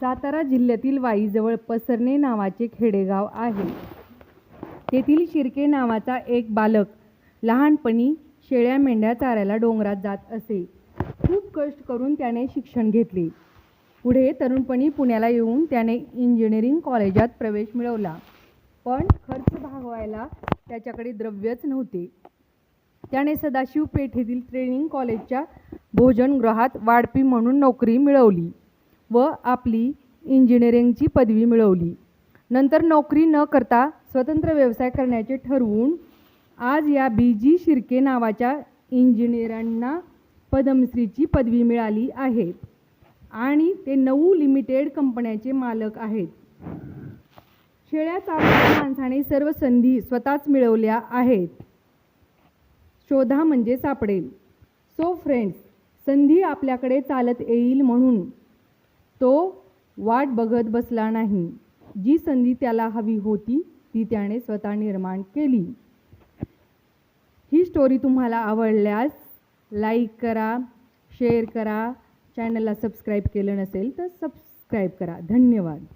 सातारा जिल्ह्यातील वाईजवळ पसरणे नावाचे खेडेगाव आहे. तेथील शिर्के नावाचा एक बालक लहानपणी शेळ्या मेंढ्या चारायला डोंगरात जात असे. खूप कष्ट करून त्याने शिक्षण घेतले. पुढे तरुणपणी पुण्याला येऊन त्याने इंजिनिअरिंग कॉलेजात प्रवेश मिळवला. पण खर्च भागवायला त्याच्याकडे द्रव्यच नव्हते. त्याने सदाशिव पेठेतील ट्रेनिंग कॉलेजच्या भोजनगृहात वाढपी म्हणून नोकरी मिळवली. व आपली इंजिनिअरिंगची पदवी मिळवली. नंतर नोकरी न करता स्वतंत्र व्यवसाय करण्याचे ठरवून आज या बी जी शिर्के नावाच्या इंजिनियरांना पद्मश्रीची पदवी मिळाली आहे. आणि ते नऊ लिमिटेड कंपन्याचे मालक आहेत. शेळ्या चालणाऱ्या माणसाने सर्व संधी स्वतःच मिळवल्या आहेत. शोधा म्हणजे सापडेल. सो फ्रेंड्स संधी आपल्याकडे चालत येईल म्हणून तो वाट बघत बसला नाही. जी संधी त्याला हवी होती ती त्याने स्वतः निर्माण केली. ही स्टोरी तुम्हाला आवडल्यास लाईक करा शेअर करा. चॅनलला सबस्क्राईब केलं नसेल तर सबस्क्राईब करा. धन्यवाद.